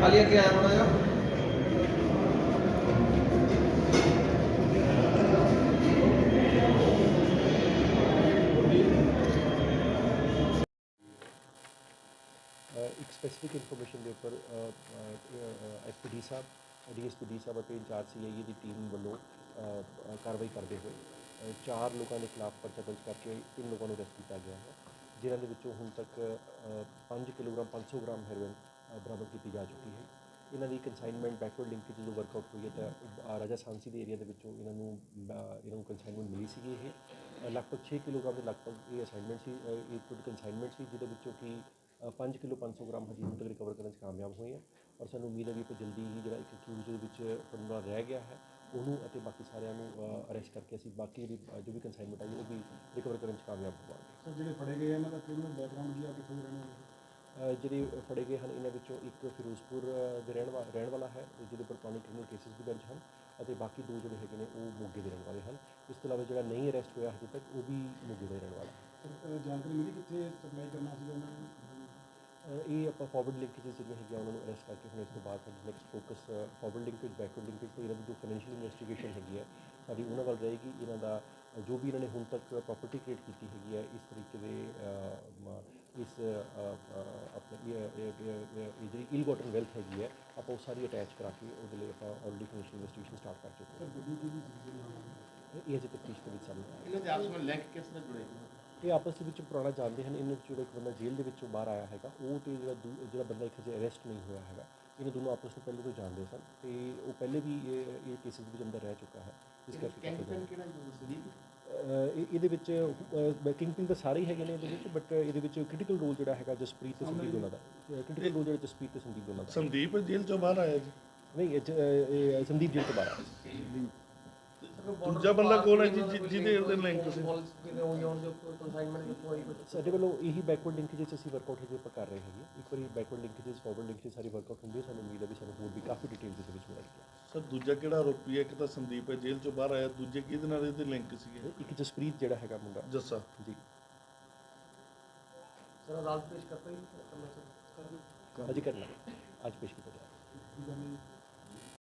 ਖਾਲੀ ਅੱਗੇ ਆਇਆ ਥੋੜਾ ਜਿਹਾ। ਇੱਕ ਸਪੈਸੀਫਿਕ ਇਨਫੋਰਮੇਸ਼ਨ ਦੇ ਉੱਪਰ ਐਸਪੀਡੀ ਸਾਹਿਬ ਡੀਐਸਪੀ ਡੀ ਸਾਹਿਬ ਅਤੇ ਇੰਚਾਰਜ ਸੀਆਈਏ ਦੀ ਟੀਮ ਵੱਲੋਂ ਕਾਰਵਾਈ ਕਰਦੇ ਹੋਏ ਚਾਰ ਲੋਕਾਂ ਦੇ ਖਿਲਾਫ ਪਰਚਾ ਦਰਜ ਕਰਕੇ ਤਿੰਨ ਲੋਕਾਂ ਨੂੰ ਅਰੈਸਟ ਕੀਤਾ ਗਿਆ ਹੈ, ਜਿਨ੍ਹਾਂ ਦੇ ਵਿੱਚੋਂ ਹੁਣ ਤੱਕ 5 ਕਿਲੋਗ੍ਰਾਮ 500 ਗ੍ਰਾਮ ਹੈਰੋਇਨ ਬਰਾਮਦ ਕੀਤੀ ਜਾ ਚੁੱਕੀ ਹੈ। ਇਹਨਾਂ ਦੀ ਕੰਸਾਈਨਮੈਂਟ ਬੈਕਵਰਡ ਲਿੰਕ ਜਦੋਂ ਵਰਕਆਊਟ ਹੋਈ ਹੈ ਤਾਂ ਰਾਜਾ ਸਾਂਸੀ ਦੇ ਏਰੀਆ ਦੇ ਵਿੱਚੋਂ ਇਹਨਾਂ ਨੂੰ ਇਹਨਾਂ ਨੂੰ ਕੰਸਾਈਨਮੈਂਟ ਮਿਲੀ ਸੀਗੀ ਇਹ। ਲਗਭਗ 6 ਕਿਲੋਗ੍ਰਾਮ ਦੇ ਲਗਭਗ ਇਹ ਅਸਾਈਨਮੈਂਟ ਸੀ ਅ, ਇਹ ਟੋਟਲ ਕੰਸਾਈਨਮੈਂਟ ਸੀ ਜਿਹਦੇ ਵਿੱਚੋਂ ਕਿ 5 ਕਿਲੋ 500 ਗ੍ਰਾਮ ਹਜੇ ਹੁਣ ਤੱਕ ਰਿਕਵਰ ਕਰਨ 'ਚ ਕਾਮਯਾਬ ਹੋਏ ਆ। ਔਰ ਸਾਨੂੰ ਉਮੀਦ ਹੈ ਵੀ ਜਲਦੀ ਹੀ ਜਿਹੜਾ ਇੱਕ ਅਕਿਊਜ਼ ਦੇ ਵਿੱਚ ਪੰਨਾ ਰਹਿ ਗਿਆ ਹੈ ਉਹਨੂੰ ਅਤੇ ਬਾਕੀ ਸਾਰਿਆਂ ਨੂੰ ਅਰੈਸਟ ਕਰਕੇ ਅਸੀਂ ਬਾਕੀ ਜਿਹੜੀ ਜੋ ਵੀ ਕੰਸਾਈਨਮੈਂਟ ਆਈ ਉਹ ਵੀ ਰਿਕਵਰ ਕਰਨ 'ਚ ਕਾਮਯਾਬ ਹੋਵਾਂਗੇ। ਸਰ ਜਿਹੜੇ ਫੜੇ ਗਏ ਇਹਨਾਂ ਦਾ ਕ੍ਰਿਮੀਨਲ ਬੈਕਗ੍ਰਾਉਂਡ ਕੀ ਆ ਕਿੱਥੋਂ ਦੇ ਜਿਹੜੇ ਫੜੇ ਗਏ ਹਨ ਇਹਨਾਂ ਵਿੱਚੋਂ ਇੱਕ ਫਿਰੋਜ਼ਪੁਰ ਦੇ ਰਹਿਣ ਵਾ ਰਹਿਣ ਵਾਲਾ ਹੈ ਜਿਹਦੇ ਉੱਪਰ ਪੁਰਾਣੇ ਕ੍ਰਿਮੀਨਲ ਕੇਸਿਸ ਵੀ ਦਰਜ ਹਨ ਅਤੇ ਬਾਕੀ ਦੋ ਜਿਹੜੇ ਹੈਗੇ ਨੇ ਉਹ ਮੋਗੇ ਦੇ ਰਹਿਣ ਵਾਲੇ ਹਨ। ਇਸ ਤੋਂ ਇਲਾਵਾ ਜਿਹੜਾ ਨਹੀਂ ਅਰੈਸਟ ਹੋਇਆ ਹਜੇ ਤੱਕ ਉਹ ਵੀ ਮੋਗੇ ਦਾ ਰਹਿਣ ਵਾਲਾ ਹੈ। ਜਾਣਕਾਰੀ ਮਿਲੀ ਕਿੱਥੇ ਸਪਲਾਈ ਕਰਨਾ ਸੀਗਾ ਉਹਨਾਂ ਨੂੰ? ਇਹ ਆਪਾਂ ਫਾਰਵਰਡ ਲਿੰਕੇजेस ਜਿਹੜੀਆਂ ਹੈਗੀਆਂ ਉਹਨਾਂ ਨੂੰ ਅਰੈਸਟ ਕਰਕੇ ਹੁਣ ਇਸ ਤੋਂ ਬਾਅਦ ਸਾਡੀ next focus forward linkage backward linkage ਤੇ ਇਹਨਾਂ ਦੀ ਜੋ ਫਾਈਨੈਂਸ਼ੀਅਲ ਇਨਵੈਸਟੀਗੇਸ਼ਨ ਹੈਗੀ ਹੈ ਸਾਡੀ ਉਹਨਾਂ ਵੱਲ ਰਹੇਗੀ। ਇਹਨਾਂ ਦਾ ਜੋ ਵੀ ਇਹਨਾਂ ਨੇ ਹੁਣ ਤੱਕ ਪ੍ਰਾਪਰਟੀ ਕ੍ਰੀਏਟ ਕੀਤੀ ਹੈਗੀ ਹੈ ਇਸ ਤਰੀਕੇ ਦੇ ਇਸ ਆਪਣੇ ਇਹ- ਇਹ ਇਹ- ਇਹ ਜਿਹੜੀ ਇਲ ਗੋਟਨ ਵੈਲਥ ਹੈਗੀ ਹੈ ਆਪਾਂ ਉਹ ਸਾਰੀ ਅਟੈਚ ਕਰਾ ਕੇ ਉਹਦੇ ਲਈ ਆਪਾਂ ਆਲਰੇਡੀ ਫਾਈਨੈਂਸ਼ੀਅਲ ਇਨਵੈਸਟੀਗੇਸ਼ਨ ਸਟਾਰਟ ਕਰ ਚੁੱਕੇ ਹਾਂ। ਇਹ ਅਜੇ ਤੱਕ ਦੇ ਵਿੱਚ ਚੱਲ ਰਿਹਾ ਹੈ ਇਹਨਾਂ ਦੇ ਆਪਸ ਵਿੱਚ ਲਿੰਕ ਕਿਸ ਨਾਲ ਜੁੜੇ ਹੋਏ? ਇਹ ਆਪਸ ਦੇ ਵਿੱਚ ਪੁਰਾਣਾ ਜਾਣਦੇ ਹਨ ਇਹਨਾਂ ਵਿੱਚੋਂ ਜਿਹੜਾ ਇੱਕ ਬੰਦਾ ਜੇਲ੍ਹ ਦੇ ਵਿੱਚੋਂ ਬਾਹਰ ਆਇਆ ਹੈਗਾ ਉਹ ਤੇ ਜਿਹੜਾ ਦੂ- ਜਿਹੜਾ ਬੰਦਾ ਇੱਕ ਹਜੇ ਅਰੈਸਟ ਨਹੀਂ ਹੋਇਆ ਹੈਗਾ ਇਹਨਾਂ ਦੋਨੋਂ ਆਪਸ ਵਿੱਚ ਪਹਿਲੇ ਤੋਂ ਜਾਣਦੇ ਸਨ ਤੇ ਉਹ ਪਹਿਲੇ ਵੀ ਇਹ ਕੇਸਿਸ ਵਿੱਚ ਅੰਦਰ ਰਹਿ ਚੁੱਕਾ ਹੈ। ਇਸ ਕਰਕੇ ਕਿਹੜਾ ਜੀ ਸੰਦੀਪ? ਇਹਦੇ ਵਿੱਚ ਕਿੰਗ ਪਿੰਗ ਤਾਂ ਸਾਰੇ ਹੈਗੇ ਨੇ ਇਹਦੇ ਵਿੱਚ ਬਟ ਇਹਦੇ ਵਿੱਚ ਕ੍ਰਿਟੀਕਲ ਰੋਲ ਜਿਹੜਾ ਹੈਗਾ ਜਸਪ੍ਰੀਤ ਤੇ ਸੰਦੀਪ ਦਾ। ਕ੍ਰਿਟੀਕਲ ਰੋਲ ਜਿਹੜਾ ਜਸਪ੍ਰੀਤ ਤੇ ਸੰਦੀਪ ਦਾ। ਸੰਦੀਪ ਜੇਲ੍ਹ ਚੋਂ ਬਾਹਰ ਆਇਆ ਜੀ। ਨਹੀਂ ਇਹ ਸੰਦੀਪ ਜੇਲ੍ਹ ਤੋਂ ਬਾਹਰ ਆਇਆ। ਦੂਜਾ ਬੰਦਾ ਕੋਲ ਹੈ ਜਿਹਦੇ ਉਹਦੇ ਲਿੰਕ ਤੁਸੀਂ? ਸਾਡੇ ਵੱਲੋਂ ਇਹੀ ਬੈਕਵਰਡ ਲਿੰਕੇजेस ਅਸੀਂ ਵਰਕਆਊਟ ਜੇ ਆਪਾਂ ਕਰ ਰਹੇ ਹੈਗੇ। ਇੱਕ ਵਾਰੀ ਬੈਕਵਰਡ ਲਿੰਕੇजेस ਫਾਰਵਰਡ ਲਿੰਕੇजेस ਸਾਰੀ ਵਰਕਆਊਟ ਹੁੰਦੀ ਹੈ ਸਾਨੂੰ ਉਮੀਦ ਹੈ ਵੀ ਸਾਨੂੰ ਹੋਰ ਵੀ ਕਾਫੀ ਡਿਟੇਲ ਦੇ ਵਿੱਚ ਮਿਲੇਗੀ ਸਰ ਦੂਜਾ ਕਿਹੜਾ ਆਰੋਪੀ ਹੈ? ਇੱਕ ਤਾਂ ਸੰਦੀਪ ਹੈ ਜੇਲ੍ਹ ਚੋਂ ਬਾਹਰ ਆਇਆ। ਦੂਜੇ ਕਿਹਦੇ ਨਾਲ ਇਹਦੇ ਲਿੰਕ ਸੀਗੇ? ਇੱਕ ਜਸਪ੍ਰੀਤ ਜਿਹੜਾ ਹੈਗਾ ਮੁੰਡਾ। ਜੱਸਾ। ਜੀ। ਸਰ ਅਦਾਲਤ ਪੇਸ਼ ਕਰਤਾ ਹੀ ਅਜੇ ਕਰਨਾ। ਹੈ। ਅੱਜ ਪੇਸ਼ ਕੀਤਾ